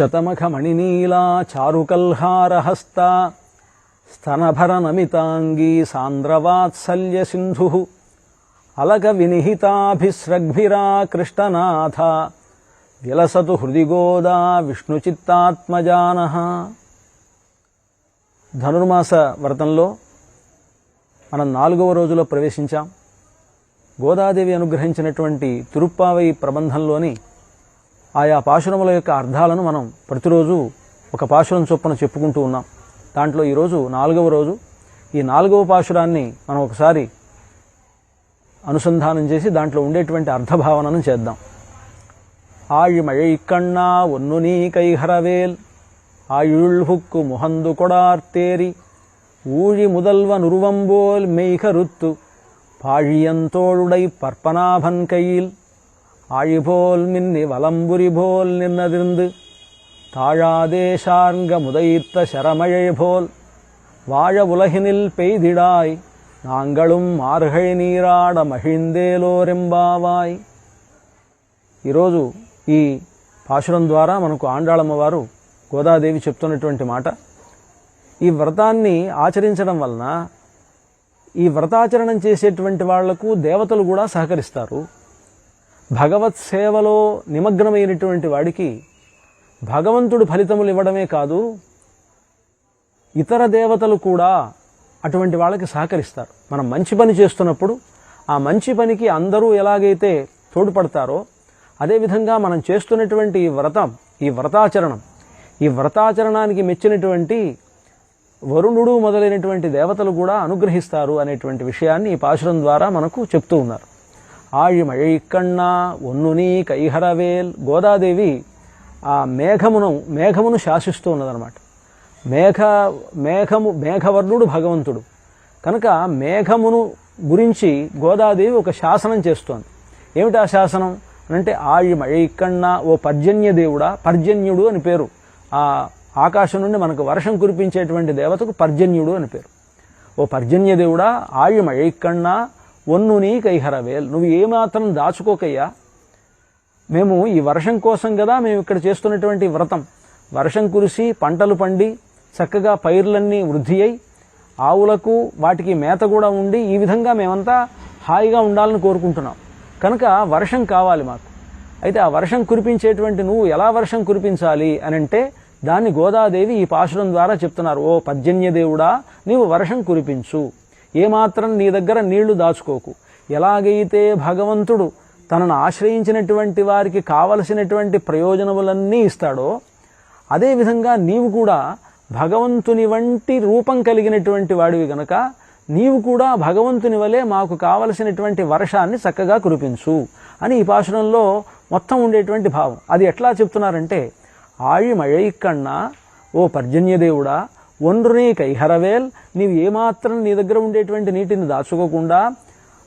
శతమఖమణినీలా చారుకల్హారహస్త స్తనభరనమితాంగీ సాంద్రవాత్సల్య సింధు అలక వినిహితాభిస్రగ్భిరా కృష్ణనాథ విలసతు హృదిగోదా విష్ణుచిత్తాత్మజాన ధనుర్మాస వ్రతంలో మనం నాలుగవ రోజులో ప్రవేశించాం. గోదాదేవి అనుగ్రహించినటువంటి తిరుప్పావై ప్రబంధంలోని ఆయా పాశురముల యొక్క అర్థాలను మనం ప్రతిరోజు ఒక పాశురం చొప్పున చెప్పుకుంటూ ఉన్నాం. దాంట్లో ఈరోజు నాలుగవ రోజు. ఈ నాలుగవ పాశురాన్ని మనం ఒకసారి అనుసంధానం చేసి దాంట్లో ఉండేటువంటి అర్థభావనను చేద్దాం. ఆழிమழை கண்ணா ஒன்னு కైహరవేల్. கைகரவேல் ஆயுழ்ஹுக்கு முகந்து கொடார்த்தேரி ముదల్వ నురువంబోల్ మేఘ மெய்கருத்து பாழியந்தோளுடை పర్పనాభన్ కైల్. ஆழிபோல் மின்னி வலம்புரிபோல் நின்னதிருந்து தாழாதேஷார்ங்க తాళాదేశాంగ சரமழை போல் வாழ உலகினில் பெய்திடாய் நாங்களும் మార్గై నీరాడ మహిందేలోరెంబావాయ్ ఈరోజు ఈ పాశురం ద్వారా మనకు ఆండాళమ్మవారు గోదాదేవి చెప్తున్నటువంటి మాట. ఈ వ్రతాన్ని ఆచరించడం వలన ఈ వ్రతాచరణం చేసేటువంటి వాళ్ళకు దేవతలు కూడా సహకరిస్తారు. భగవత్ సేవలో నిమగ్నమైనటువంటి వాడికి భగవంతుడు ఫలితములు ఇవ్వడమే కాదు ఇతర దేవతలు కూడా అటువంటి వాళ్ళకి సహకరిస్తారు. మనం మంచి పని చేస్తున్నప్పుడు ఆ మంచి పనికి అందరూ ఎలాగైతే తోడ్పడతారో అదేవిధంగా మనం చేస్తున్నటువంటి ఈ వ్రతం ఈ వ్రతాచరణం ఈ వ్రతాచరణానికి మెచ్చినటువంటి వరుణుడు మొదలైనటువంటి దేవతలు కూడా అనుగ్రహిస్తారు అనేటువంటి విషయాన్ని ఈ పాశురం ద్వారా మనకు చెప్తూ ఉన్నారు. ఆழிమഴై కన్న ఒన్నుని కైహరవేల్. గోదాదేవి ఆ మేఘమును మేఘమును శాసిస్తూ ఉన్నదనమాట మేఘ మేఘము మేఘవర్ణుడు భగవంతుడు. కనుక మేఘమును గురించి గోదాదేవి ఒక శాసనం చేస్తోంది. ఏమిటి ఆ శాసనం? అంటే ఆళిమళ ఇక్కన్న ఓ పర్జన్య దేవుడా పర్జన్యుడు అని పేరు. ఆ ఆకాశం నుండి మనకు వర్షం కురిపించేటువంటి దేవతకు పర్జన్యుడు అని పేరు. ఓ పర్జన్య దేవుడా ఆళిమళ ఇక్కన్నా ఒన్ను నీ కైహరవేల్ నువ్వు ఏమాత్రం దాచుకోకయ్యా. మేము ఈ వర్షం కోసం కదా మేము ఇక్కడ చేస్తున్నటువంటి వ్రతం. వర్షం కురిసి పంటలు పండి చక్కగా పైర్లన్నీ వృద్ధి అయి ఆవులకు వాటికి మేత కూడా ఉండి ఈ విధంగా మేమంతా హాయిగా ఉండాలని కోరుకుంటున్నాం. కనుక వర్షం కావాలి మాకు. అయితే ఆ వర్షం కురిపించేటువంటి నువ్వు ఎలా వర్షం కురిపించాలి అని అంటే దాన్ని గోదాదేవి ఈ పాశురం ద్వారా చెప్తున్నారు. ఓ పర్జన్య దేవుడా నీవు వర్షం కురిపించు. ఏమాత్రం నీ దగ్గర నీళ్ళు దాచుకోకు. ఎలాగైతే భగవంతుడు తనను ఆశ్రయించినటువంటి వారికి కావలసినటువంటి ప్రయోజనములన్నీ ఇస్తాడో అదేవిధంగా నీవు కూడా భగవంతుని వంటి రూపం కలిగినటువంటి వాడివి గనక నీవు కూడా భగవంతుని వలె మాకు కావలసినటువంటి వర్షాన్ని చక్కగా కురిపించు అని ఈ పాశురంలో మొత్తం ఉండేటువంటి భావం. అది ఎట్లా చెప్తున్నారంటే ఆయి మഴை కన్నా ఓ పర్జన్యదేవుడా ఒండ్రుని కైహరవేల్ నీవు ఏమాత్రం నీ దగ్గర ఉండేటువంటి నీటిని దాచుకోకుండా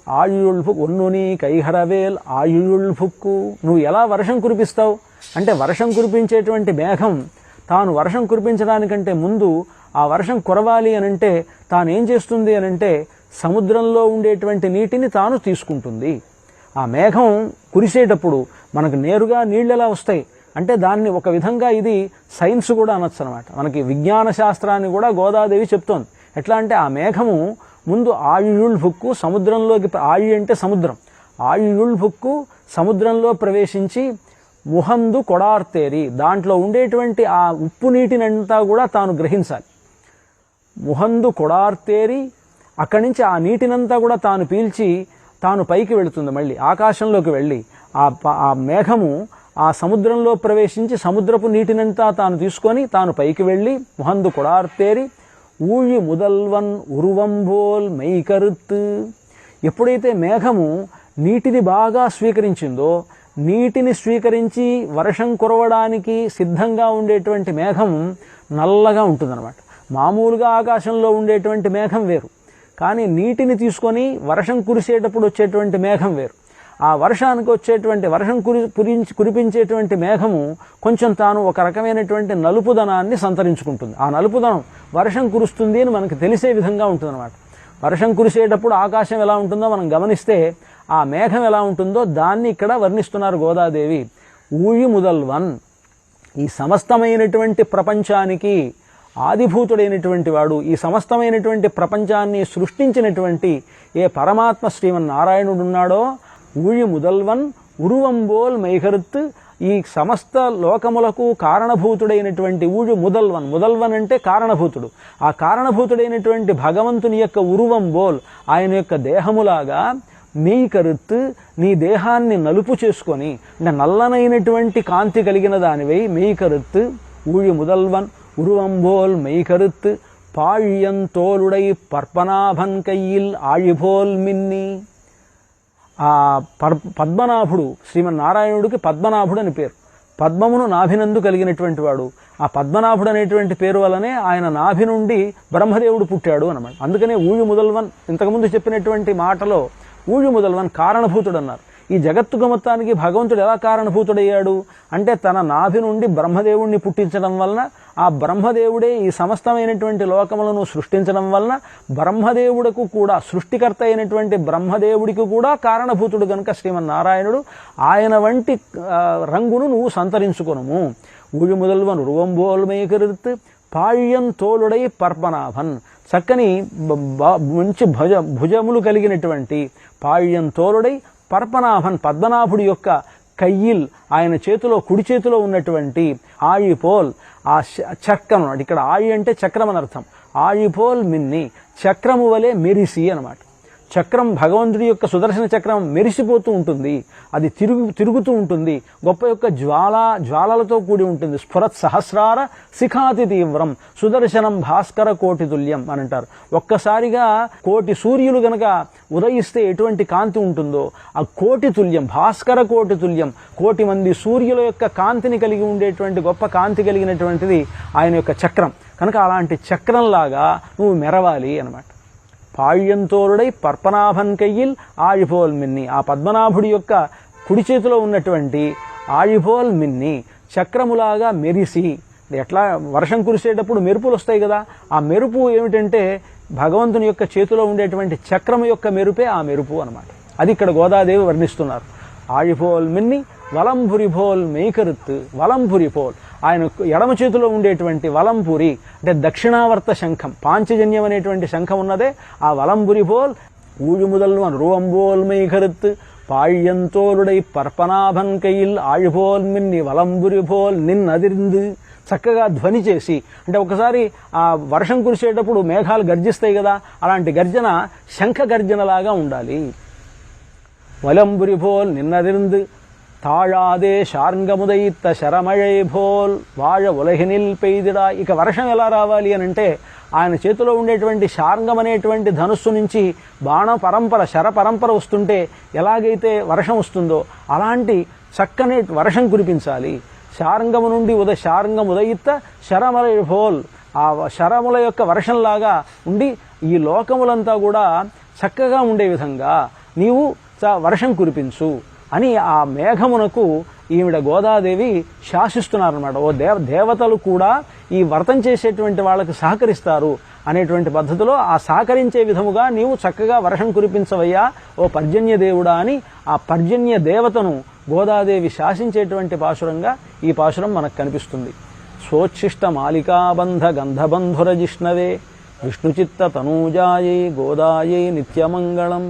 ఆయుళ్పు ఒన్నుని కైహరవేల్ ఆయుళ్పుక్కు నువ్వు ఎలా వర్షం కురిపిస్తావు? అంటే వర్షం కురిపించేటువంటి మేఘం తాను వర్షం కురిపించడానికంటే ముందు ఆ వర్షం కురవాలి అనంటే తాను ఏం చేస్తుంది అనంటే సముద్రంలో ఉండేటువంటి నీటిని తాను తీసుకుంటుంది. ఆ మేఘం కురిసేటప్పుడు మనకు నేరుగా నీళ్ళు ఎలా వస్తాయి? అంటే దాన్ని ఒక విధంగా ఇది సైన్స్ కూడా అనొచ్చు అనమాట మనకి విజ్ఞాన శాస్త్రాన్ని కూడా గోదాదేవి చెప్తోంది. ఎట్లా అంటే ఆ మేఘము ముందు ఆయుళ్ హుక్కు సముద్రంలోకి ఆయు అంటే సముద్రం. ఆయుళ్ హుక్కు సముద్రంలో ప్రవేశించి ముహందు కొడార్తేరి దాంట్లో ఉండేటువంటి ఆ ఉప్పు నీటినంతా కూడా తాను గ్రహించాలి. ముహందు కొడార్తేరి అక్కడి నుంచి ఆ నీటినంతా కూడా తాను పీల్చి తాను పైకి వెళుతుంది మళ్ళీ ఆకాశంలోకి వెళ్ళి. ఆ ప- ఆ మేఘము ఆ సముద్రంలో ప్రవేశించి సముద్రపు నీటినంతా తాను తీసుకొని తాను పైకి వెళ్ళి ముహందు కొడార్తేరి ఊഴి ముదల్వన్ ఉరువంబోల్ మైకరుత్ ఎప్పుడైతే మేఘము నీటిని బాగా స్వీకరించిందో నీటిని స్వీకరించి వర్షం కురవడానికి సిద్ధంగా ఉండేటువంటి మేఘం నల్లగా ఉంటుందన్నమాట. మామూలుగా ఆకాశంలో ఉండేటువంటి మేఘం వేరు. కానీ నీటిని తీసుకొని వర్షం కురిసేటప్పుడు వచ్చేటువంటి మేఘం వేరు. ఆ వర్షానికి వచ్చేటువంటి వర్షం కురి కురించి కురిపించేటువంటి మేఘము కొంచెం తాను ఒక రకమైనటువంటి నలుపుదనాన్ని సంతరించుకుంటుంది. ఆ నలుపుదనం వర్షం కురుస్తుంది అని మనకు తెలిసే విధంగా ఉంటుందన్నమాట. వర్షం కురిసేటప్పుడు ఆకాశం ఎలా ఉంటుందో మనం గమనిస్తే ఆ మేఘం ఎలా ఉంటుందో దాన్ని ఇక్కడ వర్ణిస్తున్నారు గోదాదేవి. ఊయి ముదల్వన్. ఈ సమస్తమైనటువంటి ప్రపంచానికి ఆదిభూతుడైనటువంటి వాడు ఈ సమస్తమైనటువంటి ప్రపంచాన్ని సృష్టించినటువంటి ఏ పరమాత్మ శ్రీమన్నారాయణుడు ఉన్నాడో ఊళి ముదల్వన్ ఉరువంబోల్ మైహరుత్ ఈ సమస్త లోకములకు కారణభూతుడైనటువంటి ఊడు ముదల్వన్ ముదల్వన్ అంటే కారణభూతుడు. ఆ కారణభూతుడైనటువంటి భగవంతుని యొక్క ఉరువం బోల్ ఆయన యొక్క దేహములాగా మీ కరుత్తు నీ దేహాన్ని నలుపు చేసుకొని నల్లనైనటువంటి కాంతి కలిగిన దానివై మీ కరుత్తు ఊడి ముదల్వన్ ఉరువంబోల్ மெய் கருத்து పాళ్యంతోలుడై పర్పనాభన్ కయ్యిల్ ఆళిభోల్ మిన్ని. ఆ పద్మనాభుడు శ్రీమన్నారాయణుడికి పద్మనాభుడు అని పేరు. పద్మమును నాభినందు కలిగినటువంటి వాడు. ఆ పద్మనాభుడు అనేటువంటి పేరు వలనే ఆయన నాభి నుండి బ్రహ్మదేవుడు పుట్టాడు అనమాట అందుకనే ఊయు ముదల్వన్ ఇంతకుముందు చెప్పినటువంటి మాటలో ఊయు ముదల్వన్ కారణభూతుడు అన్నారు ఈ జగత్తుకు మొత్తానికి భగవంతుడు ఎలా కారణభూతుడయ్యాడు? అంటే తన నాభి నుండి బ్రహ్మదేవుణ్ణి పుట్టించడం వలన ఆ బ్రహ్మదేవుడే ఈ సమస్తమైనటువంటి లోకములను సృష్టించడం వలన బ్రహ్మదేవుడకు కూడా సృష్టికర్త అయినటువంటి బ్రహ్మదేవుడికి కూడా కారణభూతుడు కనుక శ్రీమన్నారాయణుడు ఆయన వంటి రంగును నువ్వు సంతరించుకొనుము. ఊഴి ముదల్వన్ రువంబోల్మేకరుత్ పాళ్యం తోలుడై పర్పనాభన్. చక్కని మంచి భుజ భుజములు కలిగినటువంటి పాళ్యం తోలుడై పర్పనాభన్ పద్మనాభుడి యొక్క కయ్యిల్ ఆయన చేతిలో కుడి చేతిలో ఉన్నటువంటి ఆయుపోల్ ఆ చక్రం ఇక్కడ ఆయి అంటే చక్రం అని అర్థం. ఆయిపోల్ మిన్ని చక్రము వలె మెరిసి అనమాట చక్రం భగవంతుడి యొక్క సుదర్శన చక్రం మెరిసిపోతూ ఉంటుంది. అది తిరుగు తిరుగుతూ ఉంటుంది. గొప్ప యొక్క జ్వాల జ్వాలలతో కూడి ఉంటుంది. స్ఫురత్ సహస్రార శిఖాతి తీవ్రం. సుదర్శనం భాస్కర కోటి తుల్యం అని అంటారు. ఒక్కసారిగా కోటి సూర్యులు గనక ఉదయిస్తే ఎటువంటి కాంతి ఉంటుందో ఆ కోటి తుల్యం భాస్కర కోటి తుల్యం కోటి మంది సూర్యుల యొక్క కాంతిని కలిగి ఉండేటువంటి గొప్ప కాంతి కలిగినటువంటిది ఆయన యొక్క చక్రం. కనుక అలాంటి చక్రంలాగా నువ్వు మెరవాలి అనమాట పాళ్యంతోరుడై పర్పనాభన్ కయ్యిల్ ఆయుభోల్ మిన్ని. ఆ పద్మనాభుడి యొక్క కుడి చేతిలో ఉన్నటువంటి ఆయుభోల్ మిన్ని చక్రములాగా మెరిసి ఎట్లా వర్షం కురిసేటప్పుడు మెరుపులు వస్తాయి కదా ఆ మెరుపు ఏమిటంటే భగవంతుని యొక్క చేతిలో ఉండేటువంటి చక్రం యొక్క మెరుపే ఆ మెరుపు అనమాట అది ఇక్కడ గోదాదేవి వర్ణిస్తున్నారు. ఆయుభోల్ మిన్ని వలంపురిపోల్ మేకరుత్ వలంపురిపోల్ ఆయన ఎడమ చేతిలో ఉండేటువంటి వలంపురి అంటే దక్షిణావర్త శంఖం పాంచజన్యం అనేటువంటి శంఖం ఉన్నదే ఆ వలంపురి పోల్ ஊழுமுதல்வன் ரூவம்போல் மெய் మైఘరుత్ பாழியந்தோருடை பர்பனாபன் కయిల్ ఆయుభోల్ మిన్ని వలంబురి போல் నిన్ అదిరింది చక్కగా ధ్వని చేసి అంటే ఒకసారి ఆ వర్షం కురిసేటప్పుడు మేఘాలు గర్జిస్తాయి కదా అలాంటి గర్జన శంఖ గర్జనలాగా ఉండాలి. వలంబురి పోల్ నిన్నదిరింది తాళాదే శార్ంగముదయిత్త శరమళై భోల్ వాళ్ళ ఉలహినిల్ పెయిదిడా ఇక వర్షం ఎలా రావాలి అని అంటే ఆయన చేతిలో ఉండేటువంటి శార్ంగం అనేటువంటి ధనుస్సు నుంచి బాణ పరంపర శర పరంపర వస్తుంటే ఎలాగైతే వర్షం వస్తుందో అలాంటి చక్కని వర్షం కురిపించాలి. శార్ంగము నుండి ఉద శార్ంగం ఉదయిత్త శరమలై భోల్ ఆ శరముల యొక్క వర్షంలాగా ఉండి ఈ లోకములంతా కూడా చక్కగా ఉండే విధంగా నీవు వర్షం కురిపించు. అని ఆ మేఘమునకు ఈవిడ గోదాదేవి శాసిస్తున్నారనమాట ఓ దేవ దేవతలు కూడా ఈ వ్రతం చేసేటువంటి వాళ్ళకి సహకరిస్తారు అనేటువంటి పద్ధతిలో ఆ సహకరించే విధముగా నీవు చక్కగా వర్షం కురిపించవయ్యా ఓ పర్జన్య దేవుడా అని ఆ పర్జన్య దేవతను గోదాదేవి శాసించేటువంటి పాశురంగా ఈ పాశురం మనకు కనిపిస్తుంది. సోచ్ఛిష్ట మాలికాబంధ గంధబంధుర జిష్ణవే విష్ణుచిత్త తనూజాయే గోదాయే నిత్యమంగళం.